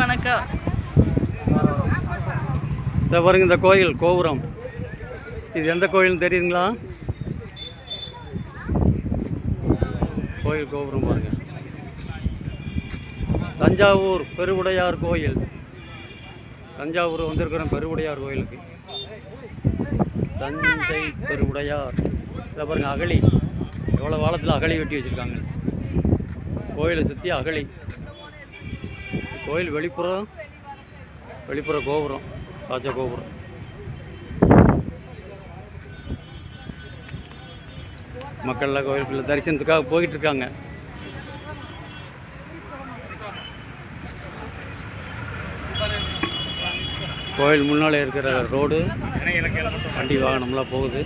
வணக்கம். இதை பாருங்க இந்த கோயில் கோபுரம். இது எந்த கோயில்னு தெரியுதுங்களா? கோயில் கோபுரம் பாருங்க. தஞ்சாவூர் பெருவுடையார் கோயில். தஞ்சாவூர் வந்திருக்கிறோம் பெருவுடையார் கோயிலுக்கு. தஞ்சை பெருவுடையார். இதை பாருங்க அகழி. எவ்வளோ காலத்தில் அகழி வெட்டி வச்சுருக்காங்க. கோயிலை சுற்றி அகழி. கோயில் வெளிப்புறம் வெளிப்புற கோபுரம் ராஜ கோபுரம். மக்கள்லாம் கோயிலுக்குள்ள தரிசனத்துக்காக போயிட்டு இருக்காங்க கோயில் முன்னாலே இருக்கிற ரோடு வண்டி வாகனம்லாம் போகுது.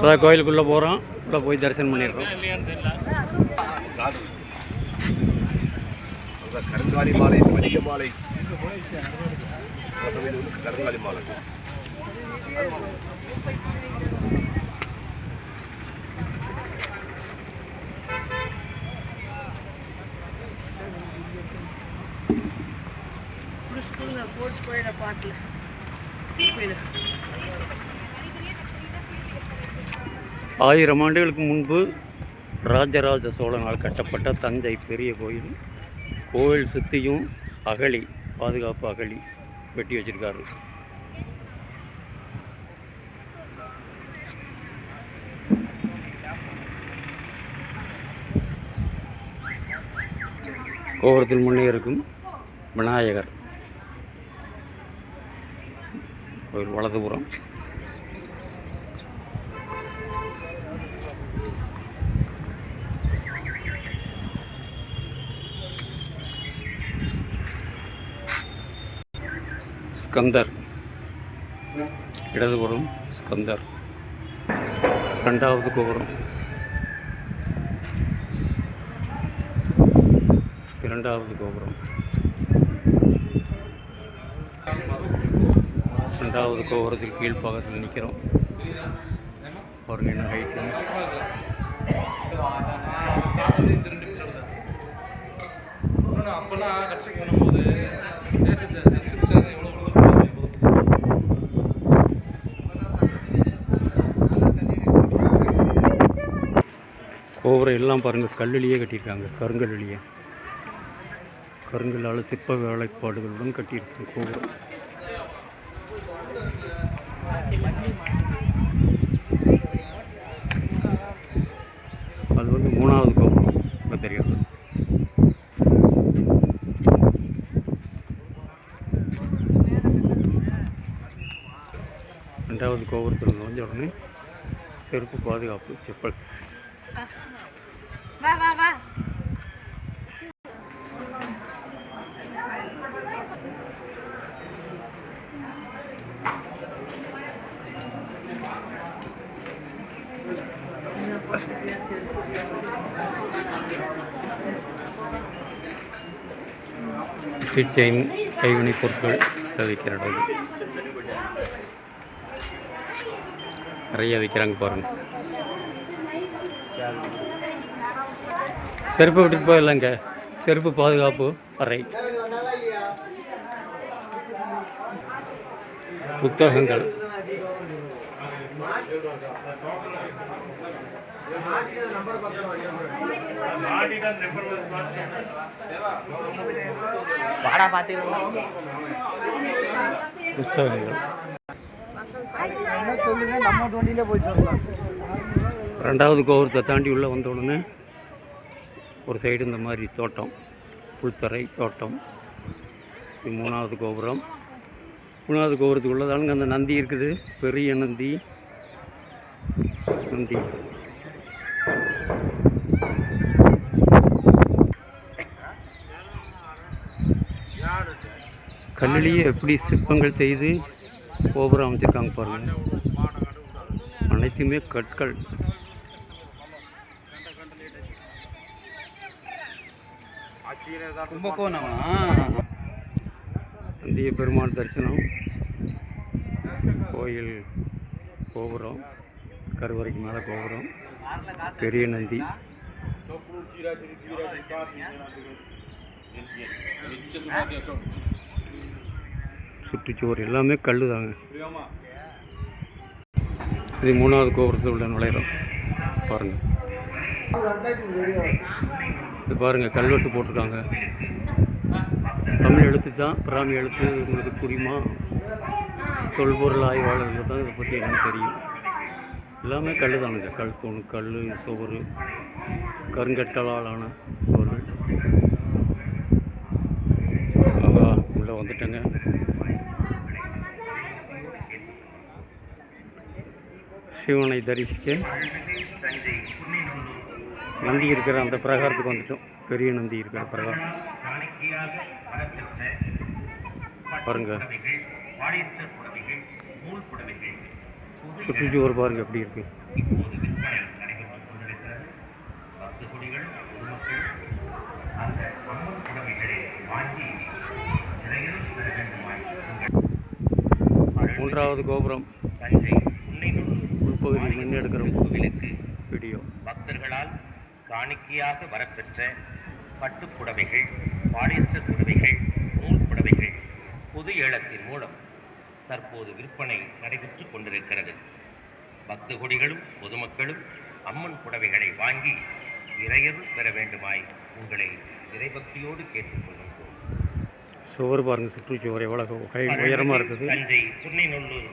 அதான் கோயிலுக்குள்ளே போகிறோம். உள்ளே போய் தரிசனம் பண்ணிடுறோம். கருங்காலி மாலை மணிக மாலை. கருங்காலி மாலை. போயிட பாட்டில் போயிடு ஆயிரம் ஆண்டுகளுக்கு முன்பு ராஜராஜ சோழனால் கட்டப்பட்ட தஞ்சை பெரிய கோயில். கோயில் சுற்றியும் அகழி பாதுகாப்பு அகழி வெட்டி வச்சிருக்காரு. கோபுரத்தில் முன்னே இருக்கும் விநாயகர். கோயில் வலதுபுறம். ஸ்கந்தர். இடதுபுறம் ஸ்கந்தர். ரெண்டாவது கோபுரம். இரண்டாவது கோபுரம். ரெண்டாவது கோபுரத்தில் கீழ்ப்பாகத்தில் நிற்கிறோம் பாருங்க என்ன ஹைட்டு அப்பெல்லாம் கோபுரம் எல்லாம் பாருங்கள் கல்லுலேயே கட்டியிருக்காங்க கருங்கல்லையே கருங்கல்லால் சிற்ப வேலைப்பாடுகளுடன் கட்டியிருக்கு கோபுரம். அது வந்து மூணாவது கோபுரம் இப்போ தெரியாது. ரெண்டாவது கோபுரத்தில் நுழைஞ்ச உடனே செருப்பு பாதுகாப்பு செப்பல்ஸ். வா வா வா. செயின் கைவினைப் பொருட்கள் விற்கிற நிறைய விற்கிறாங்க பாருங்கள் செருப்பு விட்டுட்டு போயிடலாங்க. செருப்பு பாதுகாப்பு அறை. புத்தகங்கள். வாடா பார்த்துக்கலாம் புத்தகங்கள். ரெண்டாவது கோபுரத்தை தாண்டி உள்ளே வந்த உடனே ஒரு சைடு இந்த மாதிரி தோட்டம் புல்தரை தோட்டம் இது மூணாவது கோபுரம். மூணாவது கோபுரத்துக்குள்ளே தானுங்க அந்த நந்தி இருக்குது. பெரிய நந்தி. நந்தி. கல்லிலேயே எப்படி சிற்பங்கள் செய்து கோபுரம் அமைச்சிருக்காங்க பாருங்கள் அனைத்துமே கற்கள். கும்பகோணமா? நந்திய பெருமாள் தரிசனம். கோயில் கோபுரம் கருவறைக்கு மேலே கோபுரம் பெரிய நந்தி. சுற்றுச்சுவர் எல்லாமே கல் தாங்க இது மூணாவது கோபுரத்தில் உள்ள நுழையிறோம். பாருங்கள் இது பாருங்கள் கல்வெட்டு போட்டிருக்காங்க. தமிழ் எழுத்து தான் பிராமி எழுத்து உங்களுக்கு புரியுமா? தொல்பொருள் ஆய்வாளர்கள் தான் இதை பற்றி எனக்கு தெரியும். எல்லாமே கல் தானுங்க கல் தூண் கல் சுவர் கருங்கற்களால் ஆன சுவர்கள். ஆஹா உள்ளே வந்துட்டேங்க. சிவனை தரிசிக்க நந்தி இருக்கிற அந்த பிரகாரத்துக்கு வந்துட்டோம். பெரிய நந்தி இருக்கிற பிரகாரம். பாருங்க. சுற்றுச்சுவர் பாருங்க எப்படி இருக்கு. மூன்றாவது கோபுரம். உள்பகுதி முன்னெடுக்கிற வீடியோ. பக்தர்களால் காணிக்கையாக வரப்பெற்ற பட்டுப் புடவைகள் பாலிஸ்டர் புடவைகள் நூல் புடவைகள் பொது ஏலத்தின் மூலம் தற்போது விற்பனை நடைபெற்றுக் கொண்டிருக்கிறது. பக்த கொடிகளும் பொதுமக்களும் அம்மன் புடவைகளை வாங்கி இறையருள் பெற வேண்டுமாய் உங்களை இறைபக்தியோடு கேட்டுக்கொள்கின்றோம் சுவர் பாருங்க சுற்றுச்சுவர் எவ்வளோ ஹை உயரமாக இருக்குது. தஞ்சை புன்னைநல்லூர்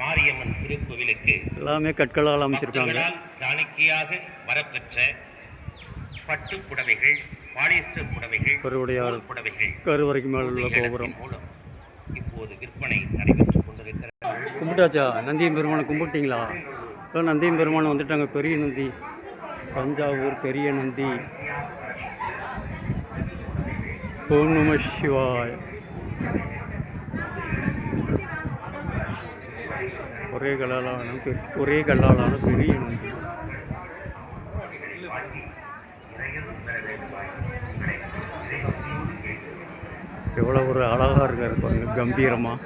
மாரியம்மன் திருக்கோவிலுக்கு எல்லாமே கற்களால் அமைச்சிருக்காங்க. காணிக்கையாக வரப்பெற்ற பட்டு புடவைகள் பாலிஸ்டர் புடவைகள் கருவுடையார் புடவைகள். கருவறைக்கு மேலே உள்ள கோபுரம். மூலம் இப்போது விற்பனை நடைபெற்றுக் கொண்டிருக்கிறது. கும்பிட்டாச்சா? நந்தியம் பெருமானை கும்பிட்டீங்களா? நந்தியம் பெருமான் வந்துட்டாங்க. பெரிய நந்தி. தஞ்சாவூர் பெரிய நந்தி. ஓம் நம சிவாய். ஒரே கல்லாலான ஒரே கல்லாலான பெரிய நந்தி. எவ்வளோ ஒரு அழகாக இருக்காரு பாருங்க கம்பீரமாக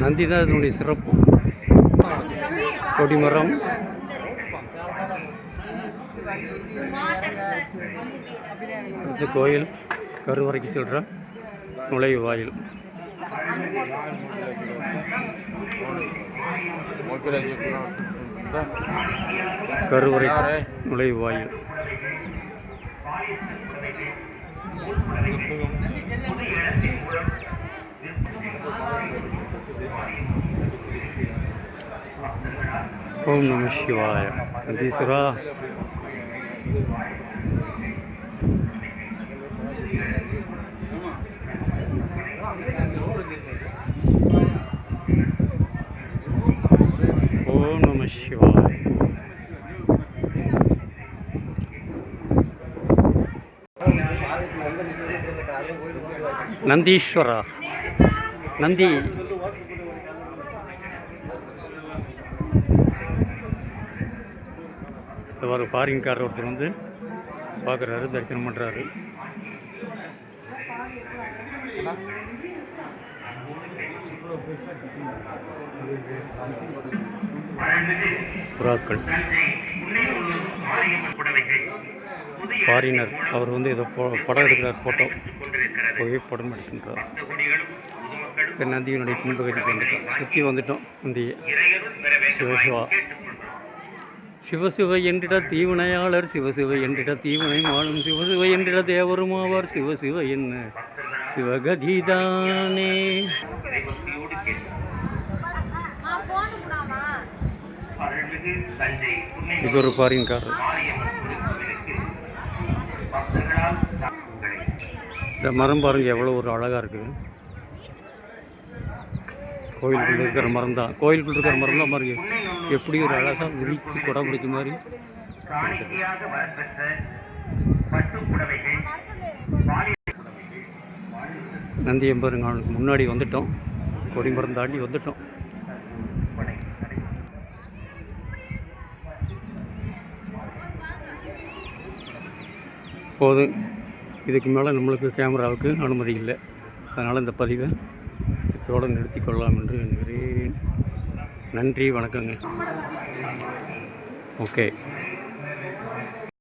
நந்தி தான் இதனுடைய சிறப்பு. கொடிமரம் அடுத்த கோயில் கருவறைக்கு சொல்கிற நுழைவு வாயில். கருவறை நுழைவு வாயில் ஓம் நம சிவாய. நந்தீஸ்வரா ஓம் நம சிவாய நந்தீஸ்வரா. நந்தி. ஒரு ஃபாரின்காரர் ஒருத்தர் வந்து பார்க்குறாரு தரிசனம் பண்ணுறாரு புறாக்கள். ஃபாரினர் அவர் வந்து போ படம் எடுக்கிறார் ஃபோட்டோ புகைப்படம் எடுக்கின்றார் இப்போ நந்தியினுடைய பின்பகுதிக்கு வந்துட்டோம் சுற்றி வந்துட்டோம் நந்தியை. சிவசிவா. கேட்டுக்கொள்கிறோம் சிவசிவ என்றிட தீவினையாளர் சிவசிவ என்றிட தீவினை மாளும் சிவசிவ என்றிட தேவருமாவார் சிவசிவ என்ன? சிவகதிதானே. இது ஒரு பாரின்காரர் காரர் திருக்கோவிலுக்கு பக்தர்களால் உங்களை இந்த மரம் பாருங்க எவ்வளோ ஒரு அழகாக இருக்குது கோயிலுக்குள்ள இருக்கிற மரம் தான். கோயிலுக்குள்ள இருக்கிற மரம் தான் பாருங்க. எப்படி ஒரு அழகாக விரித்து குடம் பிடிச்ச மாதிரி. நந்தி எம்பெருங்கானுக்கு முன்னாடி வந்துட்டோம். கொடிமரம் தாண்டி வந்துட்டோம். போதும். இதுக்கு மேலே நம்மளுக்கு கேமராவுக்கு அனுமதி இல்லை. அதனால் இந்த பதிவை இதோடு நிறுத்தி கொள்ளலாம் என்று எண்ணுகிறேன் நன்றி வணக்கங்க. ஓகே.